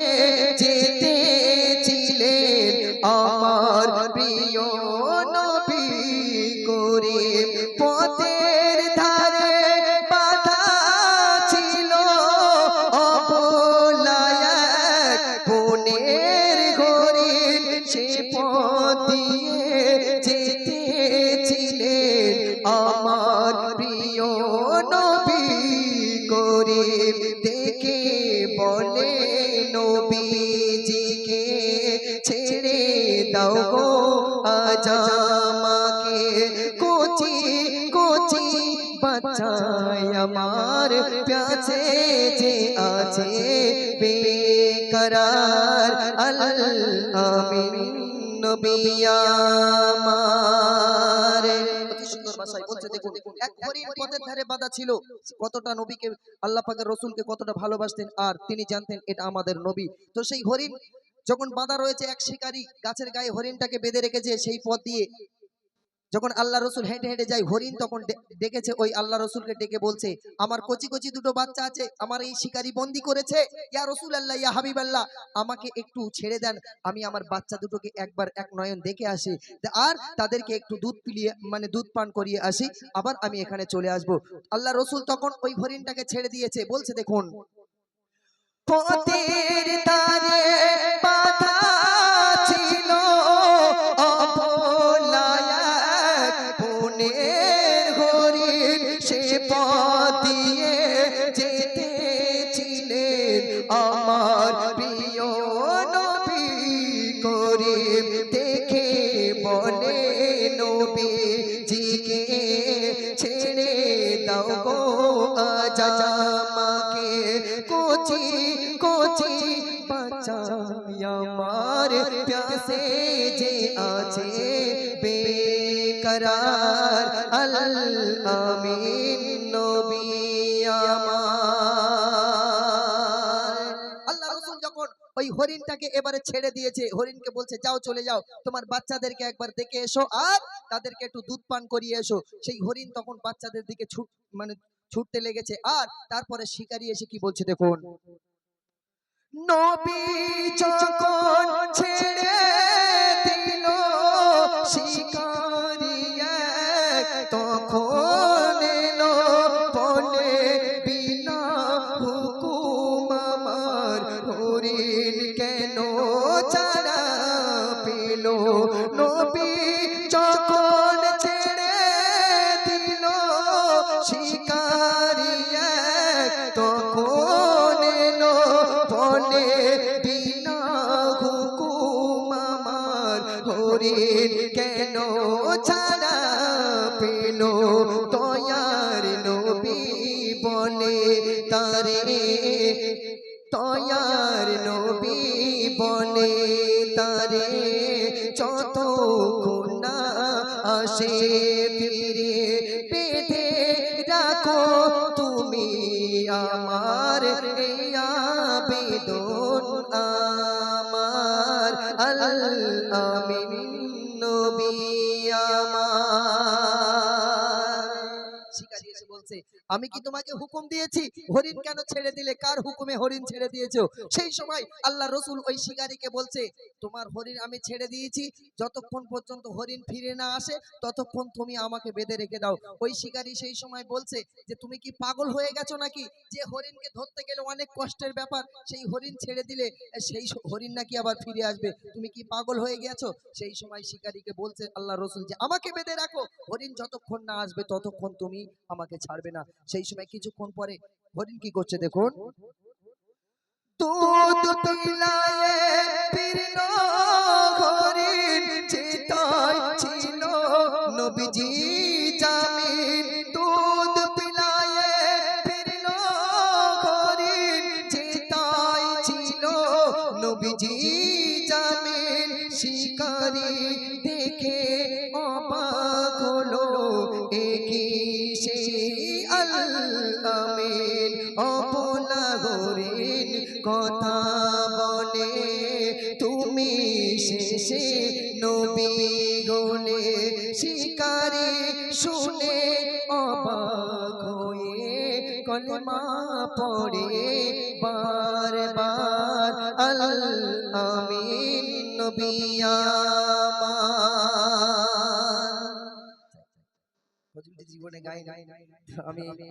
যেতে ছিলেন আমার প্রিয় নবী করে পথের ধারে বাধা ছিল অবলায় বনের ঘরে সে পথ দিয়ে যেতে ছিলেন আমার প্রিয় নবী করে দেখে বলে নবীজিকে ছেড়ে দাও গো আজ আমাকে কোচি কোচি বাচ্চায় আমার প্যাছে যে আছে বেকরার। আল আমিন নবী ভাষায় বলছে দেখুন এক হরিণ পথের ধারে বাঁধা ছিল। কতটা নবীকে আল্লাহ পাকের রসুলকে কতটা ভালোবাসতেন আর তিনি জানতেন এটা আমাদের নবী। তো সেই হরিণ যখন বাঁধা রয়েছে এক শিকারী গাছের গায়ে হরিণটাকে বেঁধে রেখেছে সেই পথ দিয়ে যখন আল্লাহ রসুল হেঁটে হেঁটে যায়, হরিণ তখন ডেকেছে, ওই আল্লাহ রসুলকে ডেকে বলছে, আমার কচি কচি দুটো বাচ্চা আছে, আমার এই শিকারী বন্দি করেছে, ইয়া রসুল আল্লাহ ইয়া হাবিব আল্লাহ আমাকে একটু ছেড়ে দেন, আমি আমার বাচ্চা দুটোকে একবার এক নয়ন দেখে আসি আর তাদেরকে একটু দুধ পিলিয়ে মানে দুধ পান করিয়ে আসি, আবার আমি এখানে চলে আসব। আল্লাহ রসুল তখন ওই হরিণটাকে ছেড়ে দিয়েছে, বলছে, দেখুন তারে বনের হরিণ সে পথ দিয়ে যেতে ছিলেন আমার প্রিয় নবী করিম। দেখে বলে নবী জিকে ছেড়ে দাও গো আজ আমাকে। কোচি কোচি বাঁচাই আমার প্যাসে যে আছে। বেকরার আল আমিন ওই হরিণটাকে এবারে ছেড়ে দিয়েছে, হরিণকে বলছে, যাও চলে যাও, তোমার বাচ্চাদেরকে একবার দেখে এসো আর তাদেরকে একটু দুধ পান করিয়ে এসো। সেই হরিণ তখন বাচ্চাদের দিকে ছুট মানে ছুটতে লেগেছে আর তারপরে শিকারি এসে কি বলছে দেখুন, নবী যখন ছেড়ে তখন এলো বলে বিনা হুকুম হরিণ কেন ছাড়া পেল? নবী যখন কেন ছাড়া পেল? তয়ার নবী বলে তারে তয়ার নবী বলে তারে যত না আসে ফিরে পেটে রাখো তুমি আমার এই আবেদন। আমার আল আমিন নবী আমার। শিকারি আমি কি তোমাকে হুকুম দিয়েছি? হরিণ কেন ছেড়ে দিলে? কার হুকুমে হরিণ ছেড়ে দিয়েছ? সেই সময় আল্লাহ রসুল ওই শিকারীকে বলছে, তোমার হরিণ আমি ছেড়ে দিয়েছি। যতক্ষণ পর্যন্ত হরিণ ফিরে না আসে, ততক্ষণ তুমি আমাকে বেঁধে রেখে দাও। ওই শিকারী সেই সময় বলছে যে, তুমি কি পাগল হয়ে গেছো নাকি? যে হরিণকে ধরতে গেলে অনেক কষ্টের ব্যাপার, সেই হরিণ ছেড়ে দিলে, সেই হরিণ নাকি আবার ফিরে আসবে। তুমি কি পাগল হয়ে গেছো? সেই সময় শিকারীকে বলছে আল্লাহ রসুল যে, আমাকে বেঁধে রাখো। হরিণ যতক্ষণ না আসবে, ততক্ষণ তুমি আমাকে ছাড়বে না। সেই সময় কিছুক্ষণ পরে হরিণ কি করছে দেখুন? ছিল। দেখে অপনা হরিণ কথা বলে। তুমি শেষে নবী গলে শিকারি শুনে অবাক হয়ে কলমা পড়ে বার বার আল আমিন নবী আমার। জীবনে গাই আমি